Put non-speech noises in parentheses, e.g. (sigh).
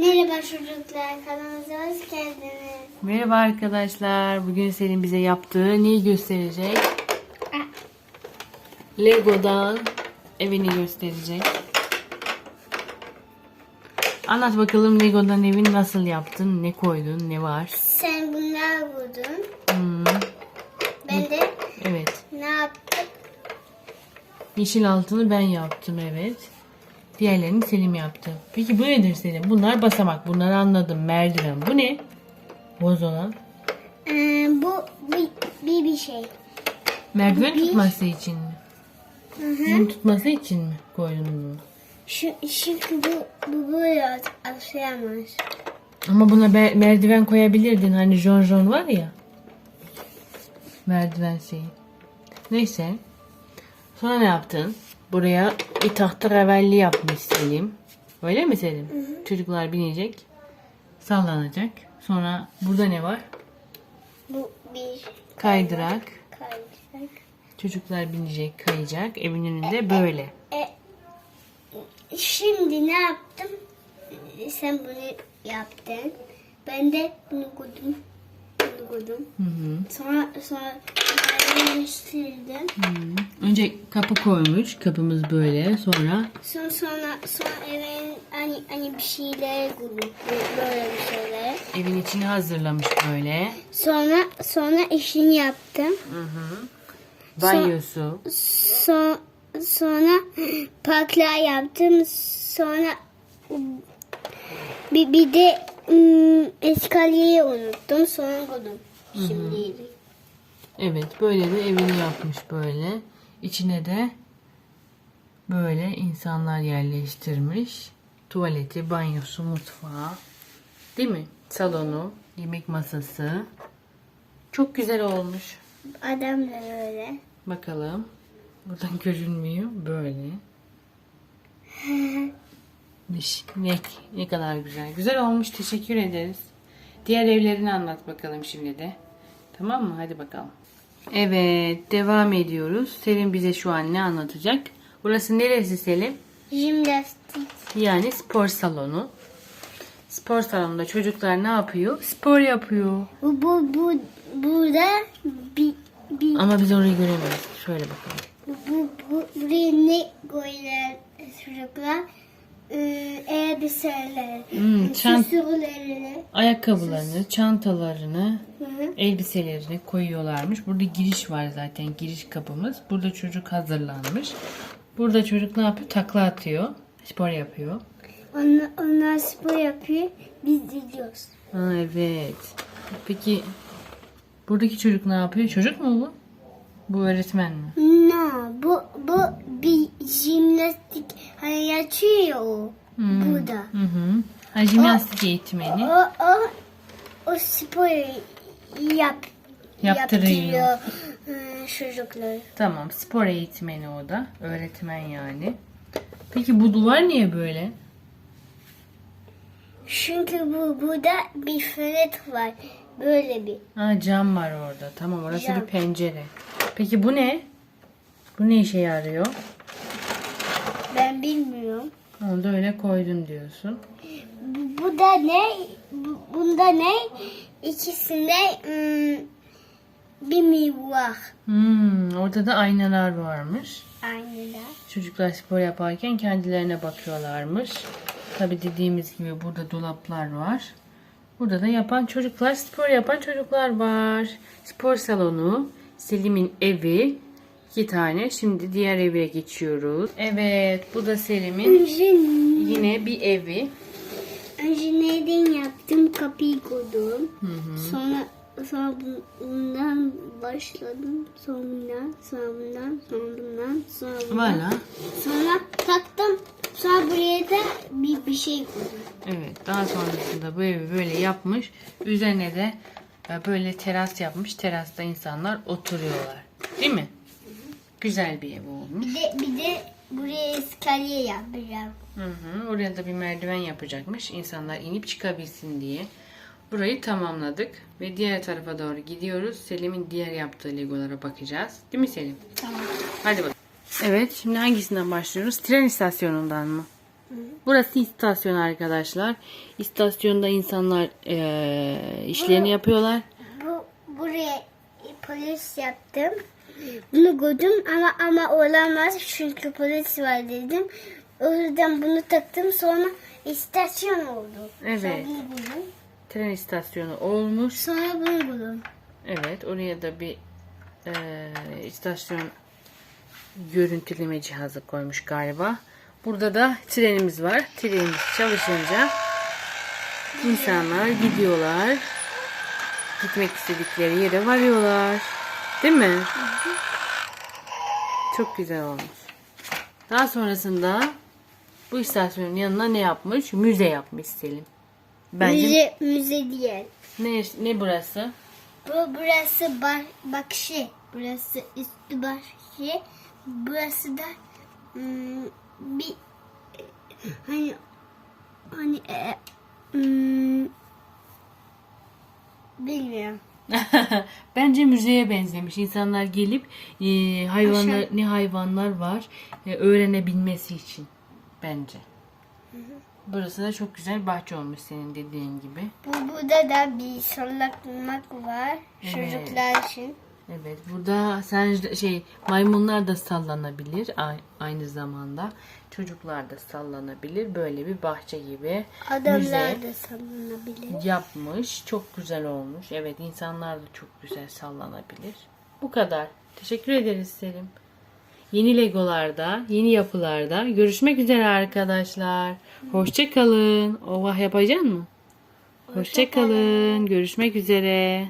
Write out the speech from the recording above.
Merhaba çocuklar, kanalımıza hoş geldiniz. Merhaba arkadaşlar. Bugün Selin bize yaptığı neyi gösterecek? Lego'dan evini gösterecek. Anlat bakalım Lego'dan evini nasıl yaptın? Ne koydun? Ne var? Sen bunlar vurdun. Hmm, Ben de evet. ne yaptım? Yeşil altını ben yaptım evet. Diğerlerini Selim yaptı. Peki bu nedir Selim? Bunlar basamak. Bunları anladım. Merdiven. Bu ne? Boz olan. Ee, bu bir, bir, bir şey. Merdiven Bir- tutması için mi? Hı hı. Tutması için mi koydun bunu? Şu, çünkü bu, bu böyle at- atlayamaz. Ama buna be- merdiven koyabilirdin. Hani Jon Jon var ya. Merdiven şeyi. Neyse. Sonra ne yaptın? Buraya bir tahta revelli yapmış Selim. Öyle mi Selim? Çocuklar binecek. Sallanacak. Sonra burada ne var? Bu bir Kaydırak. kaydırak. Çocuklar binecek, kayacak. Evin önünde böyle. E, şimdi ne yaptım? Sen bunu yaptın. Ben de bunu koydum. Koydum. Hı hı. Sonra sonra yerleştirdim. hı. Önce kapı koymuş. Kapımız böyle. Sonra Sonra sonra sonra evin hani hani bir şeyler koydum. Böyle bir şeyler. evin içini hazırlamış böyle. Sonra sonra işini yaptım. Hı hı. Banyosu. So, sonra (gasps) parklar yaptım. Sonra bir, bir de ım, eskaliyeyi unuttum. Sonra koydum. Şimdi. Evet böyle de evini yapmış böyle. İçine de böyle insanlar yerleştirmiş. Tuvaleti, banyosu, mutfağı. Değil mi? Salonu, yemek masası. Çok güzel olmuş. Adam da böyle. Bakalım. Buradan görünmüyor. Böyle. (laughs) Diş, ne, ne kadar güzel. Güzel olmuş. Teşekkür ederiz. Diğer evlerini anlat bakalım şimdi de. Tamam mı? Hadi bakalım. Evet. Devam ediyoruz. Selim bize şu an ne anlatacak? Burası neresi Selim? Jimnastik. Yani spor salonu. Spor salonunda çocuklar ne yapıyor? Spor yapıyor. Bu, bu, bu, burada bir, bir Ama biz orayı göremeyiz. Şöyle bakalım. bu, bu, bu, buraya ne koyuyorlar çocuklar? Ee, elbiseler. Hmm, çant- Süsürlerini. Ayakkabılarını, çantalarını, Hı hı. elbiselerini koyuyorlarmış. Burada giriş var zaten giriş kapımız. Burada çocuk hazırlanmış. Burada çocuk ne yapıyor? Takla atıyor. Spor yapıyor. Onlar, onlar spor yapıyor. Biz gidiyoruz. Ha, evet. Peki buradaki çocuk ne yapıyor? Çocuk mu bu? Bu öğretmen mi? No, bu bu bir jimnastik hani yatıyor ya o Hmm. burada. Hı hı. Ha, jimnastik eğitmeni. O o o spor yap Yaptırıyor. yaptırıyor ıı, çocuklar. Tamam spor eğitmeni o da. Öğretmen yani. Peki bu duvar niye böyle? Çünkü bu burada bir fenet var. Böyle bir. Ha cam var orada. Tamam orası Cam. bir pencere. Peki bu ne? Bu ne işe yarıyor? Ben bilmiyorum. Onu da öyle koydun diyorsun. Bu, bu da ne? Bu, bunda ne? İkisinde ım, bir mivah. Hmm, orada da aynalar varmış. Aynı da. Çocuklar spor yaparken kendilerine bakıyorlarmış. Tabi dediğimiz gibi burada dolaplar var. Burada da yapan çocuklar, spor yapan çocuklar var. Spor salonu, Selim'in evi. İki tane. Şimdi diğer eve geçiyoruz. Evet, bu da Selim'in yine bir evi. önce neyden yaptım? Kapıyı koydum. Hı hı. Sonra sonra bu- bundan başladım. Sonra bundan, sonra bundan, sonra bundan, sonra bundan. Valla. Sonra taktım. Sonra buraya da bir, bir şey koydum. Evet, daha sonrasında bu evi böyle yapmış. Üzerine de e, böyle teras yapmış. Terasta insanlar oturuyorlar. Değil mi? Güzel bir ev olmuş. Bir de, bir de buraya eskaliye yapacağım. Hı hı. Oraya da bir merdiven yapacakmış. İnsanlar inip çıkabilsin diye. Burayı tamamladık ve diğer tarafa doğru gidiyoruz. Selim'in diğer yaptığı legolara bakacağız. Değil mi Selim? Tamam. Hadi bakalım. Evet, şimdi hangisinden başlıyoruz? Tren istasyonundan mı? Burası istasyon arkadaşlar. İstasyonda insanlar eee, işlerini yapıyorlar. Bu buraya polis yaptım. Bunu koydum ama ama olamaz çünkü polis var dedim. O yüzden bunu taktım sonra istasyon oldu. Evet. Sonra bunu buldum. Tren istasyonu olmuş. Sonra bunu buldum. Evet oraya da bir eee, istasyon görüntüleme cihazı koymuş galiba. Burada da trenimiz var. Trenimiz çalışınca insanlar gidiyorlar. Gitmek istedikleri yere varıyorlar. Değil mi? Çok güzel olmuş. Daha sonrasında bu istasyonun yanına ne yapmış? Müze yapmış Selim. Bence Müze, müze değil. ne ne burası? Bu burası bar, bakışı. Burası üstü bakışı. Burası da hmm, bir hani hani e, hmm, bilmiyorum. (laughs) Bence müzeye benzemiş. İnsanlar gelip e, hayvanlar Aşağı- ne hayvanlar var e, öğrenebilmesi için bence. Burası da çok güzel bahçe olmuş senin dediğin gibi. Bu burada da bir sallanmak var Evet. çocuklar için. Evet burada sen şey maymunlar da sallanabilir aynı zamanda. Çocuklar da sallanabilir. Böyle bir bahçe gibi Adamlar da sallanabilir. yapmış. Çok güzel olmuş. Evet insanlar da çok güzel sallanabilir. Bu kadar. Teşekkür ederiz Selim. Yeni legolarda, yeni yapılarda görüşmek üzere arkadaşlar. Hoşça kalın. Ovah yapacaksın mı? Hoşça kalın. Görüşmek üzere.